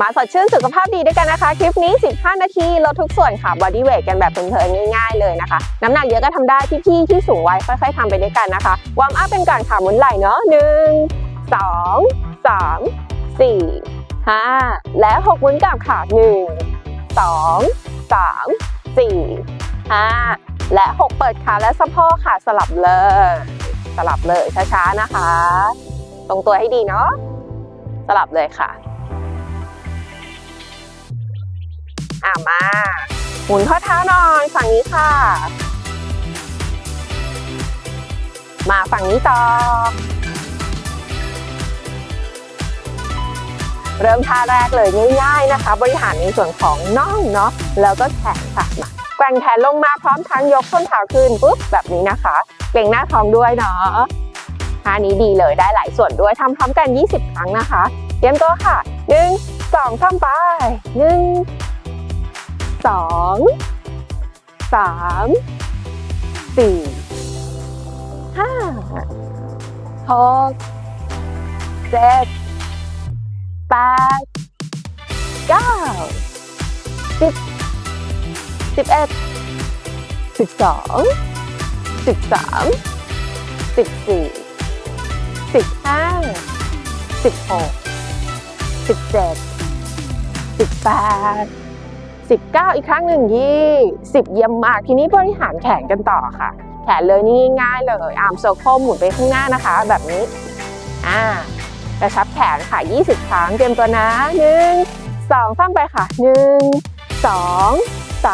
มาสดชื่นสุขภาพดีด้วยกันนะคะ คลิปนี้ 15 นาทีลดทุกส่วนค่ะบอดี้เวทกันแบบเพลินๆง่ายๆเลยนะคะ น้ำหนักเยอะก็ทำได้พี่ๆที่สูงวัยค่อยๆทำไปด้วยกันนะคะวอร์มอัพเป็นก่อนค่ะหมุนไหล่เนาะหนึ่งสองสามสี่ห้าและหกหมุนกลับค่ะหนึ่งสองสามสี่ห้าและหกเปิดขาและสะโพกค่ะสลับเลย สลับเลยช้าๆนะคะ ตรงตัวให้ดีเนาะสลับเลยค่ะ อะมาหมุนข้อเท้านอยฝั่งนี้ค่ะ มาฝั่งนี้ต่อ เริ่มท่าแรกเลยง่ายๆนะคะ บริหารในส่วนของน่องเนาะแล้วก็แขนค่ะมาแกว่งแขนลงมาพร้อมทั้งยกส้นเท้าขึ้นปุ๊บแบบนี้นะคะเกร็งหน้าท้องด้วยเนาะท่านี้ดีเลยได้หลายส่วนด้วยทำพร้อมกัน 20 ครั้งนะคะ เตรียมตัวค่ะหนึ่งสองสามไปหนึ่ง สองสามสี่ห้าหกเจ็ดแปดเก้าสิบสิบเอ็ดสิบสองสิบสามสิบสี่สิบห้าสิบหกสิบเจ็ดสิบแปด 19 อีกครั้งหนึ่งยี่สิบเยี่ยมมาก ทีนี้บริหารแขนกันต่อค่ะ แขนเลยนี่ง่ายเลย อาร์มโซโคหมุนไปข้างหน้านะคะ แบบนี้ อ่ากระชับแขนค่ะ 20 ครั้งเตรียมตัวนะหนึ่งสองสามไปค่ะหนึ่งสองส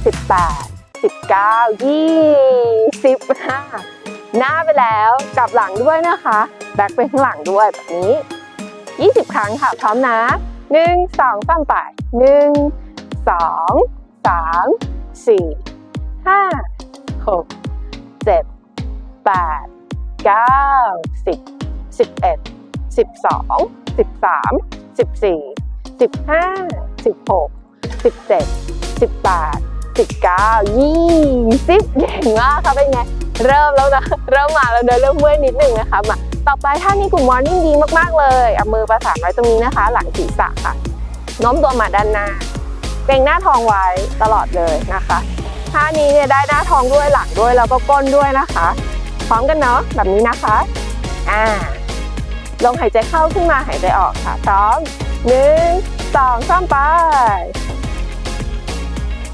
ามสี่ห้าหกเจ็ดแปดเก้าสิบสิบเอ็ดสิบสองสิบสามสิบสี่สิบห้าสิบหกสิบเจ็ดสิบแปดสิบเก้ายี่สิบหน้าไปแล้วกลับหลังด้วยนะคะ แบ็คไปข้างหลังด้วยแบบนี้ 20 ครั้งค่ะ พร้อมนะหนึ่งสองสามไปหนึ่งสองสามสี่ห้าหกเจ็ดแปดเก้าสิบสิบเอ็ดสิบสองสิบสามสิบสี่สิบห้าสิบหกสิบเจ็ดสิบแปด สิบเก่งมากค่ะเป็นไง เริ่มแล้วนะ เริ่มมาแล้วเดินเริ่มเมื่อยนิดนึงนะคะมาต่อไปท่านี้กลุ่มมอร์นิ่งดีมากๆเลยเอามือประสานไว้ตรงนี้นะคะ หลังศีรษะค่ะโน้มตัวมาด้านหน้าเกรงหน้าท้องไว้ตลอดเลยนะคะท่านี้เนี่ยได้หน้าท้องด้วยหลังด้วยแล้วก็ก้นด้วยนะคะ พร้อมกันเนาะแบบนี้นะคะอ่าลงหายใจเข้าขึ้นมาหายใจออกค่ะพร้อมหนึ่งสองสามไป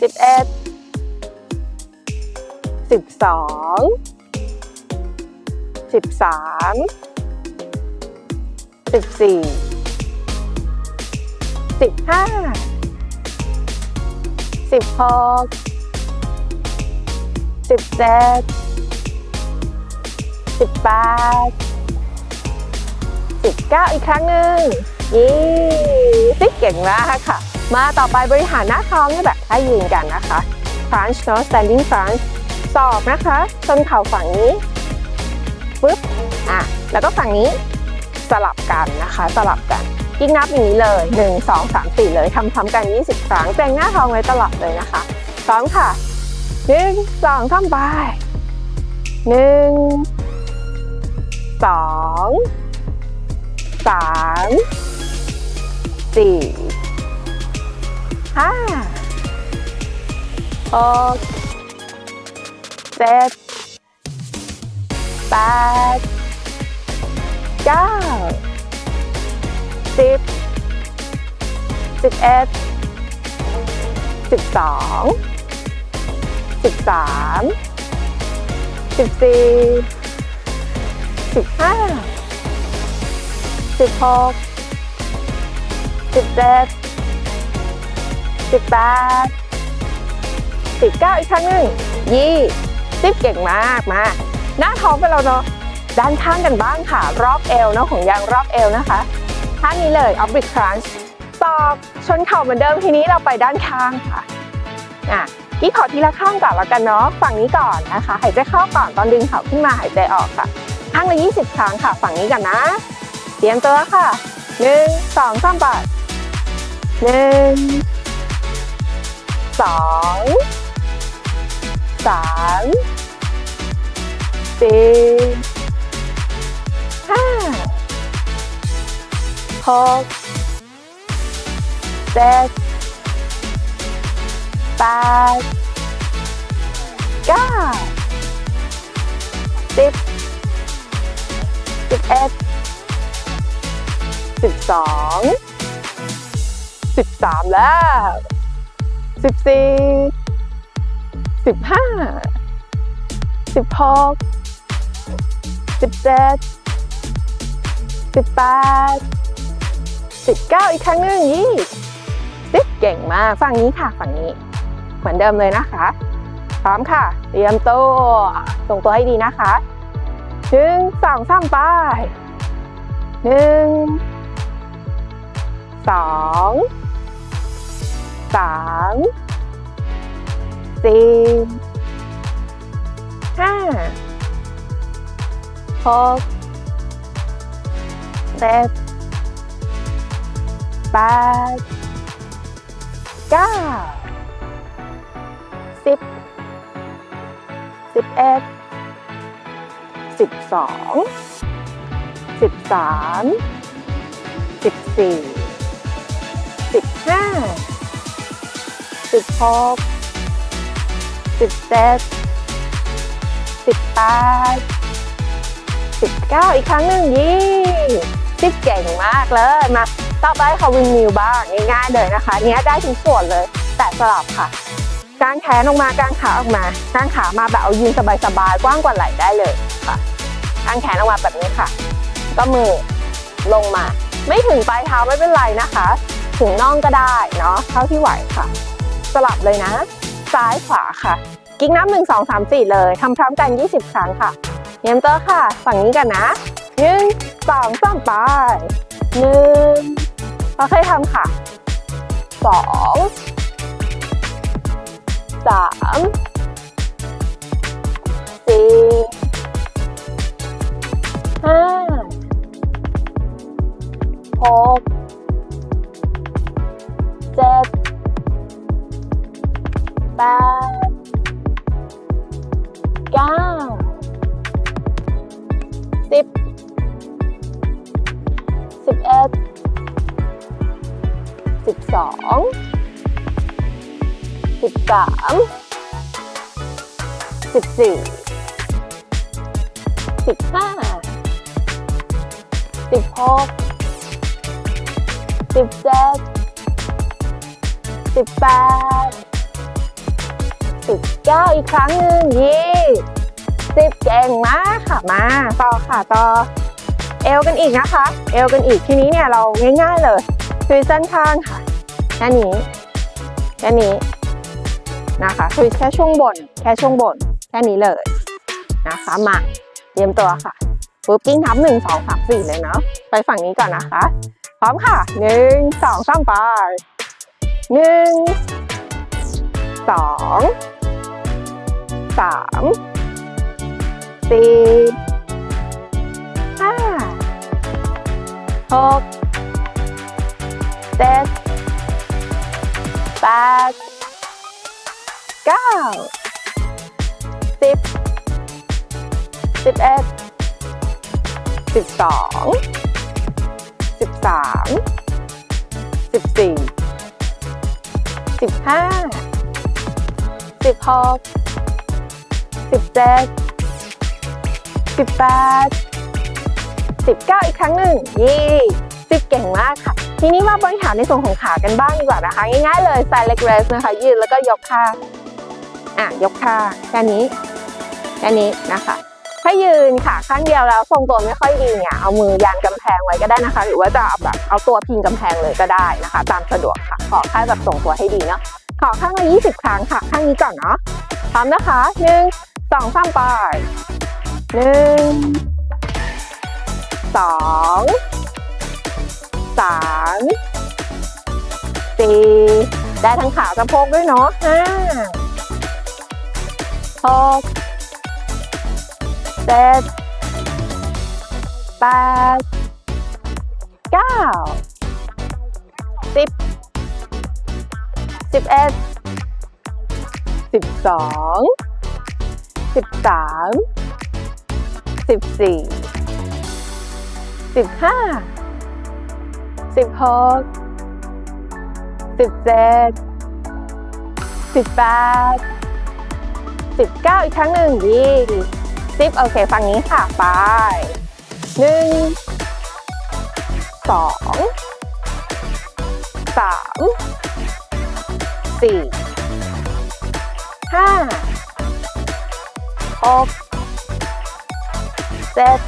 สิบเอ็ดสิบสองสิบสามสิบสี่สิบห้าสิบหกสิบเจ็ดสิบแปดสิบเก้าอีกครั้งหนึ่งยี่สิบเก่งมากค่ะ มาต่อไปบริหารหน้าท้องในแบบท่ายืนกันนะคะ crunch เนาะ standing crunch ศอกนะคะส้นเข่าฝั่งนี้ปึ๊บอะแล้วก็ฝั่งนี้สลับกันนะคะ สลับกันยิ่งนับอย่างนี้เลย 1 2 3 4 เลยทำซ้ำกัน 20 ครั้งแกรงหน้าท้องไว้ตลอดเลยนะคะพร้อมค่ะ 1 2 3ไป 1 2 3 4 ห้าหกเจ็ดแปดเก้าสิบสิบเอ็ดสิบสองสิบสามสิบสี่สิบห้าสิบหกสิบเจ็ด สิบแปดสิบเก้าอีกครั้งหนึ่งยี่สิบเก่งมากมา หน้าท้องไปแล้วเนาะด้านข้างกันบ้างค่ะ รอบเอวเนาะของยางรอบเอวนะคะท่านี้เลยออฟบิ c ครันช์ศอกชนเข่าเหมือนเดิมทีนี้เราไปด้านข้างค่ะอะพี่ขอทีละข้างก่อนแล้วกันเนาะฝั่งนี้ก่อนนะคะ หายใจเข้าก่อนตอนดึงเข่าขึ้นมาหายใจออกค่ะ ข้างละ 20 ครั้งค่ะ ฝั่งนี้กันนะ เตรียมตัวค่ะหนึ่งสอง สองสามสี่ห้าหกเจ็ดแปดเก้าสิบสิบเอ็ดสิบสองสิบสามแล้ว สิบสี่สิบห้าสิบหกสิบเจ็ดสิบแปดสิบเก้าอีกครั้งหนึ่งยี่สิบเก่งมากฝั่งนี้ค่ะฝั่งนี้ เหมือนเดิมเลยนะคะ พร้อมค่ะ เตรียมตัวส่งตัวให้ดีนะคะหนึ่งสองสามไปหนึ่งสอง สามสี่ห้าหกเจ็ดแปดเก้าสิบสิบเอ็ดสิบสองสิบสามสิบสี่สิบห้า สิบหกสิบเจ็ดสิบแปดสิบเก้าอีกครั้งหนึ่งยี่สิบเก่งมากเลยมาต่อไปค่ะวินมิวบ้างง่ายๆเลยนะคะเนี้ยได้ทุกส่วนเลย แต่สลับค่ะกางแขนออกมากางขาออกมากางขามาแบบเอายืนสบายๆกว้างกว่าไหล่ได้เลยค่ะกางแขนออกมาแบบนี้ค่ะ ก็มือลงมา ไม่ถึงปลายเท้าไม่เป็นไรนะคะ ถึงน่องก็ได้เนาะเท่าที่ไหวค่ะ สลับเลยนะ ซ้ายขวาค่ะ กิ๊กน้ำหนึ่งสองสามสี่เลยทำพร้อมกัน 20 ครั้งค่ะเนียมเตอร์ค่ะ ฝั่งนี้กันนะหนึ่งสองสามไปหนึ่งเราเคยทำค่ะสองสามสี่ห้าหกเจ็ด แปดเก้าสิบสิบเอ็ดสิบสองสิบสามสิบสี่สิบห้าสิบหกสิบเจ็ดสิบแปด สิบเก้าอีกครั้งหนึ่งยี่สิบเก่งมากค่ะมาต่อค่ะต่อเอวกันอีกนะคะ เอวกันอีกทีนี้เนี่ยเราง่ายๆเลยคือเส้นข้างค่ะแค่นี้แค่นี้นะคะคือแค่ช่วงบน แค่ช่วงบน แค่นี้เลยนะคะมาเตรียมตัวค่ะปุ๊บกิ้งทับหนึ่งสองสามสี่เลยเนาะไปฝั่งนี้ก่อนนะคะ พร้อมค่ะหนึ่งสองสามไปหนึ่งสอง สามสี่ห้าหกเจ็ดแปดเก้าสิบสิบเอ็ดสิบสองสิบสามสิบสี่สิบห้าสิบหก สิบเจ็ดสิบแปดสิบเก้าอีกครั้งหนึ่งยี่สิบเก่งมากค่ะ ทีนี้มาบริหารในส่วนของขากันบ้างดีกว่านะคะ ง่ายๆเลย side leg raise นะคะ ยืนแล้วก็ยกข้างอะ ยกข้างแค่นี้แค่นี้นะคะถ้ายืนขาข้างเดียวแล้วทรงตัวไม่ค่อยดีเนี่ยเอามือยันกำแพงไว้ก็ได้นะคะ หรือว่าจะเอาแบบเอาตัวพิงกำแพงเลยก็ได้นะคะ ตามสะดวกค่ะขอแค่แบบทรงตัวให้ดีเนาะขอข้างละ20 ครั้งค่ะ ข้างนี้ก่อนเนาะพร้อมนะคะหนึ่ง สองสามไปหนึ่งสองสามสี่ได้ทั้งขาสะโพกด้วยเนาะห้าหกเจ็ดแปดเก้าสิบสิบเอ็ดสิบสอง สิบสามสิบสี่สิบห้าสิบหกสิบเจ็ดสิบแปดสิบเก้าอีกครั้งหนึ่งยี่สิบโอเคฟังนี้ค่ะ ไปหนึ่งสองสามสี่ห้า กเจ็ด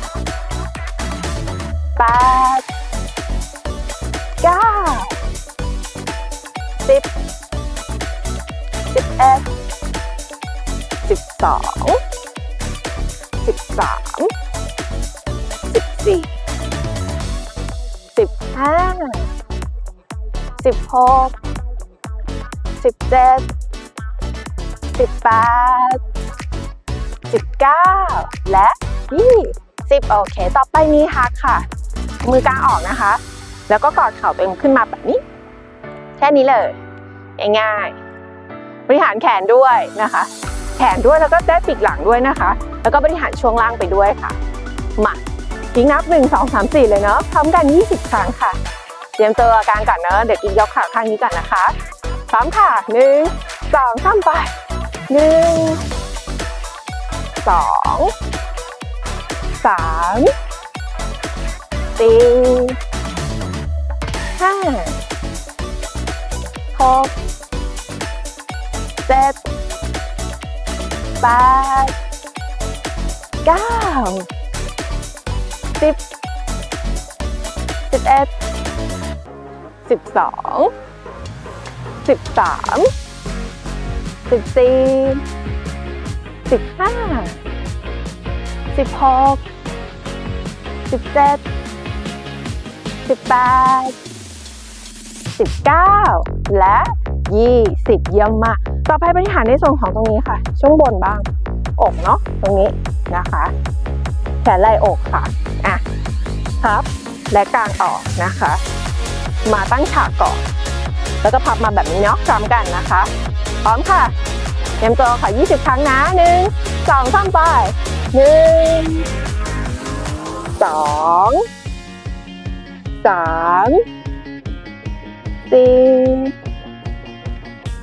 แปดเก้าสิบสิบเอ็ดสิบสองสิบสามสิบสี่สิบห้าสิบหกสิบเจ็ดสิบแปด สิบเก้าและยี่สิบโอเค ต่อไปนี้ฮักค่ะ มือกลางออกนะคะ แล้วก็กอดเข่าตัวเองขึ้นมาแบบนี้ แค่นี้เลย ง่ายๆ บริหารแขนด้วยนะคะ แขนด้วยแล้วก็ได้ปีกหลังด้วยนะคะ แล้วก็บริหารช่วงล่างไปด้วยค่ะ มากิ๊กนับ 1 2 3 4 เลยเนาะ พร้อมกัน 20 ครั้งค่ะ เตรียมตัวกางก่อนเนาะ เดี๋ยวกิ๊กยกขาข้างนี้ก่อนนะคะ พร้อมค่ะ 1 2 3ไป1 2 3 4ห้าหกเจ็ดแปดเก้าสิบสิบเอ็ดสิบสองสิบสามสิบสี่สิบห้า สิบหกสิบเจ็ดสิบแปดสิบเก้าและยี่สิบเยี่ยมมาก ต่อไปบริหารในส่วนของตรงนี้ค่ะ ช่วงบนบ้าง อกเนาะตรงนี้นะคะ แขนไหล่อกค่ะ อะพับและกางออกนะคะ มาตั้งฉากก่อน แล้วก็พับมาแบบนี้เนาะพร้อมกันนะคะ พร้อมค่ะเตรียมตัวค่ะ 20 ครั้งนะหนึ่งสองสามไป หนึ่งสองสามสี่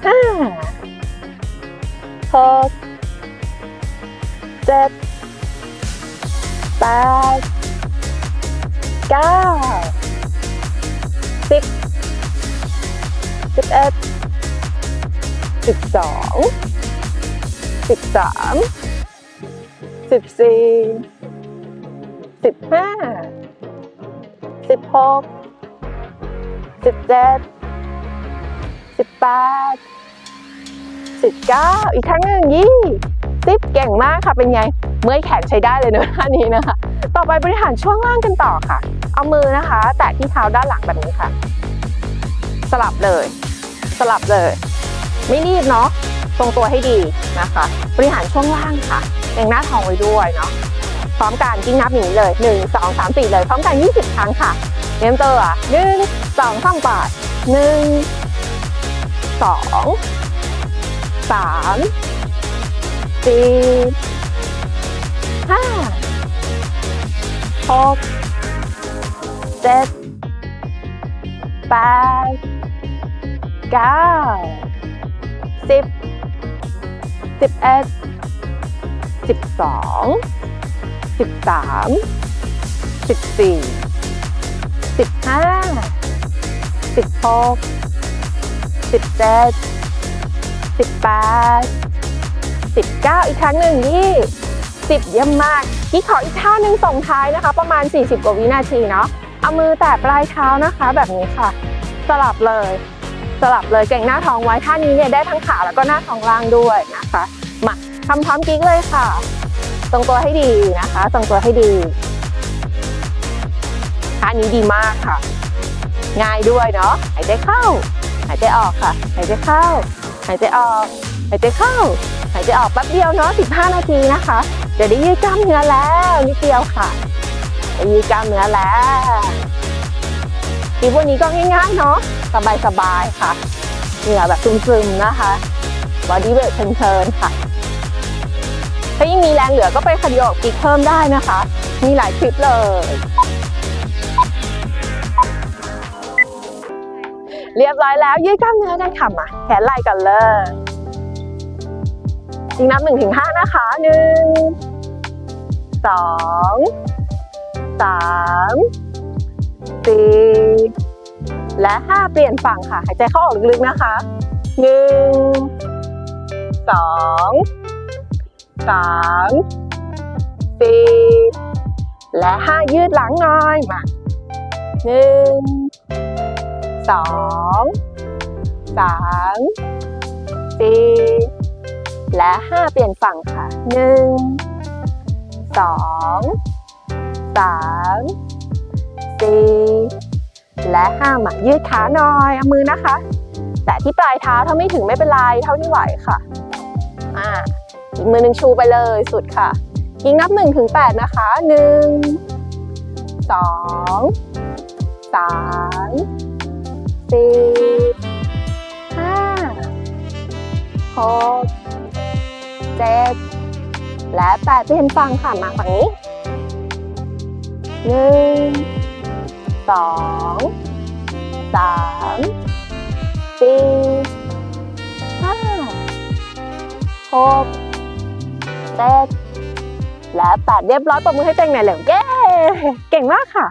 ห้าหกเจ็ดแปดเก้าสิบสิบเอ็ดสิบสองสิบสาม สิบสี่สิบห้าสิบหกสิบเจ็ดสิบแปดสิบเก้าอีกครั้งหนึ่งยี่สิบเก่งมากค่ะเป็นไง เมื่อยแขนใช้ได้เลยเนอะท่านี้นะคะ ต่อไปบริหารช่วงล่างกันต่อค่ะ เอามือนะคะ แตะที่เท้าด้านหลังแบบนี้ค่ะ สลับเลย สลับเลย ไม่รีบเนาะ ทรงตัวให้ดีนะคะ บริหารช่วงล่างค่ะเองหน้าท้องไว้ด้วยเนาะพร้อมกันกิ้งนับอย่างนี้เลย1 2 3 4 เลยพร้อมกัน 20 ครั้งค่ะเตรียมตัวหนึ่งสองสามบาทหนึ่งสองสามสี่ห้าหกเจ็ดแปดเก้าสิบ สิบเอ็ดสิบสองสิบสามสิบสี่สิบห้าสิบหกสิบเจ็ดสิบแปดสิบเก้าอีกครั้งหนึ่งยี่สิบเยี่ยมมากกิ๊กขออีกท่าหนึ่งส่งท้ายนะคะ ประมาณ 40 กว่าวินาทีเนาะเอามือแตะปลายเท้านะคะ แบบนี้ค่ะ สลับเลย สลับเลยเก่งหน้าท้องไว้ท่านี้เนี่ยได้ทั้งขาแล้วก็หน้าท้องล่างด้วยนะคะมาทำพร้อมกิ๊กเลยค่ะทรงตัวให้ดีนะคะทรงตัวให้ดีท่านี้ดีมากค่ะ ง่ายด้วยเนาะหายใจเข้า หายใจออกค่ะ หายใจเข้า หายใจออกหายใจเข้า หายใจออกแป๊บเดียวเนาะ15 นาทีนะคะ เดี๋ยวได้ยืดกล้ามเนื้อแล้วนิดเดียวค่ะยืดกล้ามเนื้อแล้ว ทีวันนี้ก็ง่ายๆเนาะสบายๆค่ะเหงื่อแบบซึมๆนะคะบอดี้เวทเพลินๆค่ะ ถ้ายิ่งมีแรงเหลือก็ไปคาร์ดิโอกิกเพิ่มได้นะคะ มีหลายคลิปเลย เรียบร้อยแล้วยืดกล้ามเนื้อกันค่ะมาแขนไหล่กันเลยอีกนับหนึ่งถึงห้านะคะหนึ่งสองสาม และห้าเปลี่ยนฝั่งค่ะ หายใจเข้าออกลึกๆนะคะหนึ่งสองสามสี่และห้ายืดหลังหน่อยมาหนึ่งสองสามสี่และห้าเปลี่ยนฝั่งค่ะหนึ่งสองสาม สี่และห้ามายืดขาหน่อยเอามือนะคะ แต่ที่ปลายเท้าถ้าไม่ถึงไม่เป็นไรเท่าที่ไหวค่ะอ่าอีกมือหนึ่งชูไปเลยสุดค่ะยิงนับหนึ่งถึงแปดนะคะหนึ่งสองสามสี่ห้าหกเจ็ดและแปดเปลี่ยนฝั่งค่ะมาฝั่งนี้หนึ่ง สองสามสี่ห้าหกเจ็ดและแปดเรียบร้อยปรบมือให้ตัวเองหน่อยเร็วเย้ เก่งมากค่ะ